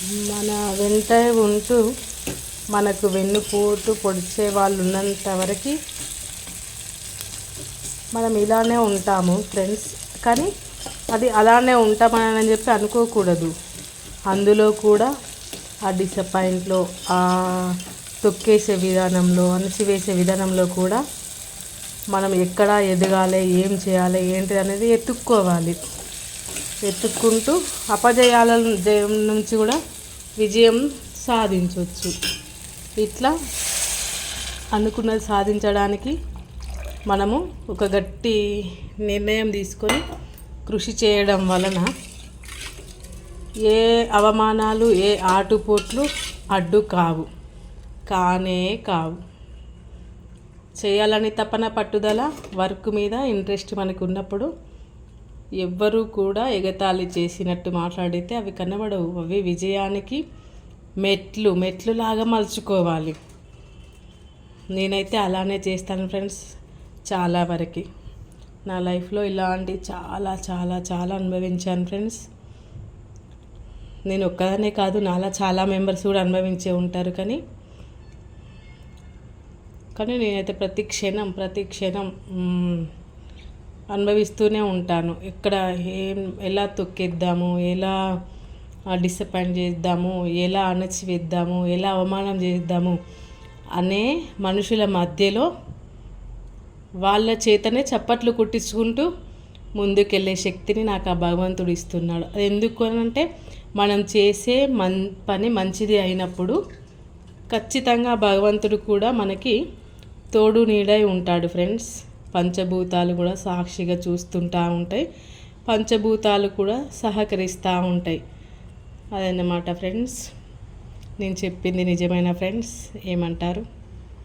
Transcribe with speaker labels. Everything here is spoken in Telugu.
Speaker 1: మన వెంట ఉంటూ మనకు వెన్నుపోటు పొడిచే వాళ్ళు ఉన్నంత వరకు మనం ఇలానే ఉంటాము ఫ్రెండ్స్ కానీ అది అలానే ఉంటామని చెప్పి అనుకోకూడదు. అందులో కూడా ఆ డిసప్పాయింట్లో ఆ తొక్కేసే విధానంలో అణిచివేసే విధానంలో కూడా మనం ఎక్కడ ఎదగాలి ఏం చేయాలి ఏంటి అనేది ఎత్తుక్కోవాలి. వెతుక్కుంటూ అపజయాల నుంచి కూడా విజయం సాధించవచ్చు ఇట్లా అనుకున్నది సాధించడానికి మనము ఒక గట్టి నిర్ణయం తీసుకొని కృషి చేయడం వలన ఏ అవమానాలు ఏ ఆటుపోట్లు అడ్డు కావు. కానే కావు. చేయాలని తపన పట్టుదల వర్క్ మీద ఇంట్రెస్ట్ మనకు ఉన్నప్పుడు ఎవ్వరూ కూడా ఎగతాళి చేసినట్టు మాట్లాడితే అవి కనబడవు. అవి విజయానికి మెట్లు మెట్లు లాగా మలుచుకోవాలి. నేనైతే అలానే చేస్తాను ఫ్రెండ్స్ చాలా వరకు. నా లైఫ్లో ఇలాంటి చాలా చాలా చాలా అనుభవించాను ఫ్రెండ్స్. నేను ఒక్కదానే కాదు నాలా చాలా మెంబర్స్ కూడా అనుభవించే ఉంటారు కానీ. కానీ నేనైతే ప్రతి క్షణం ప్రతి క్షణం అనుభవిస్తూనే ఉంటాను. ఇక్కడ ఏం ఎలా తొక్కేద్దాము ఎలా డిసప్పాయింట్ చేద్దాము ఎలా అణచివేద్దాము ఎలా అవమానం చేద్దాము అనే మనుషుల మధ్యలో వాళ్ళ చేతనే చప్పట్లు కుట్టించుకుంటూ ముందుకెళ్ళే శక్తిని నాకు ఆ భగవంతుడు ఇస్తున్నాడు. అది ఎందుకు అని అంటే మనం చేసే మన్ పని మంచిది అయినప్పుడు ఖచ్చితంగా భగవంతుడు కూడా మనకి తోడు నీడై ఉంటాడు ఫ్రెండ్స్ పంచభూతాలు కూడా సాక్షిగా చూస్తుంటా ఉంటాయి. పంచభూతాలు కూడా సహకరిస్తూ ఉంటాయి. అదన్నమాట ఫ్రెండ్స్. నేను చెప్పింది నిజమైన ఫ్రెండ్స్? ఏమంటారు?